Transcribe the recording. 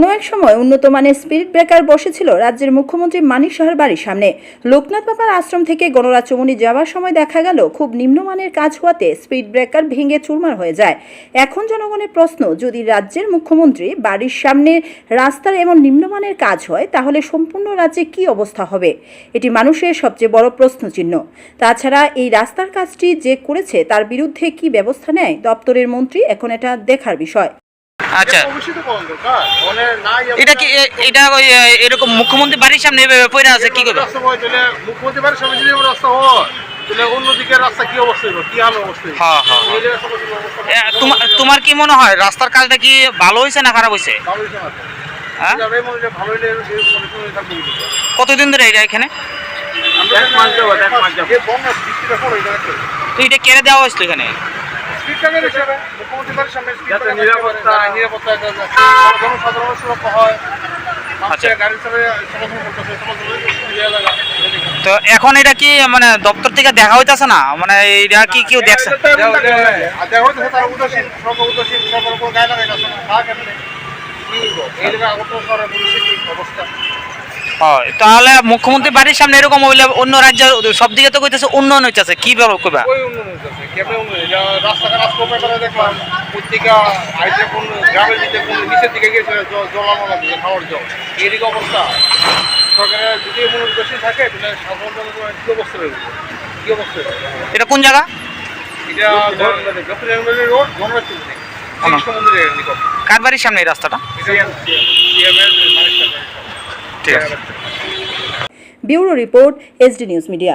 কোনো এক সময় উন্নত মানের স্পিরিট ব্রেকার বসেছিল রাজ্যের মুখ্যমন্ত্রী মানিক সাহার বাড়ির সামনে। লোকনাথ বাবার আশ্রম থেকে গণরাজ্যমণি যাওয়ার সময় দেখা গেল, খুব নিম্নমানের কাজ হওয়াতে স্পিড ব্রেকার ভেঙে চুরমার হয়ে যায়। এখন জনগণের প্রশ্ন, যদি রাজ্যের মুখ্যমন্ত্রী বাড়ির সামনে রাস্তার এমন নিম্নমানের কাজ হয়, তাহলে সম্পূর্ণ রাজ্যে কি অবস্থা হবে? এটি মানুষের সবচেয়ে বড় প্রশ্নচিহ্ন। তাছাড়া এই রাস্তার কাজটি যে করেছে, তার বিরুদ্ধে কি ব্যবস্থা নেয়? দপ্তরের মন্ত্রী এখন এটা দেখার বিষয়। আচ্ছা। অবশ্যই তো পালন দরকার। মানে নাই এটা কি এটা ওই এরকম মুখ্যমন্ত্রী বাড়ির সামনে এভাবে পড়ে আছে কি করবে? রাস্তা হয় মুখ্যমন্ত্রী বাড়ির সামনে যদি রাস্তা হয়? হ্যাঁ, হ্যাঁ, এ, তোমার তোমার কি মনে হয় রাস্তার কাজটা কি ভালো হয়েছে না খারাপ হয়েছে? হ্যাঁ? কতদিন ধরে এটা এখানে? এটা কেড়ে দেওয়া হয়েছিল এখানে? রেখে দেবে। সামনে নিরাপত্তা নিরাপত্তা সুরক্ষা হয় চলাচল ইয়ে লাগা। তো এখন এটা কি মানে দপ্তর থেকে দেখা হইতেছে না? মানে এটা কি কেউ দেখছে? দেখো তাহলে মুখ্যমন্ত্রী বাড়ির সামনে এরকম হইলে অন্য রাজ্যের সব দিকে তো কইতেছে উন্নয়ন হইতেছে কি কইবা? রয়েছে এটা কোন জায়গা? নিকট। কার বাড়ির সামনে এই রাস্তাটা? ঠিক আছে bureau report SD news media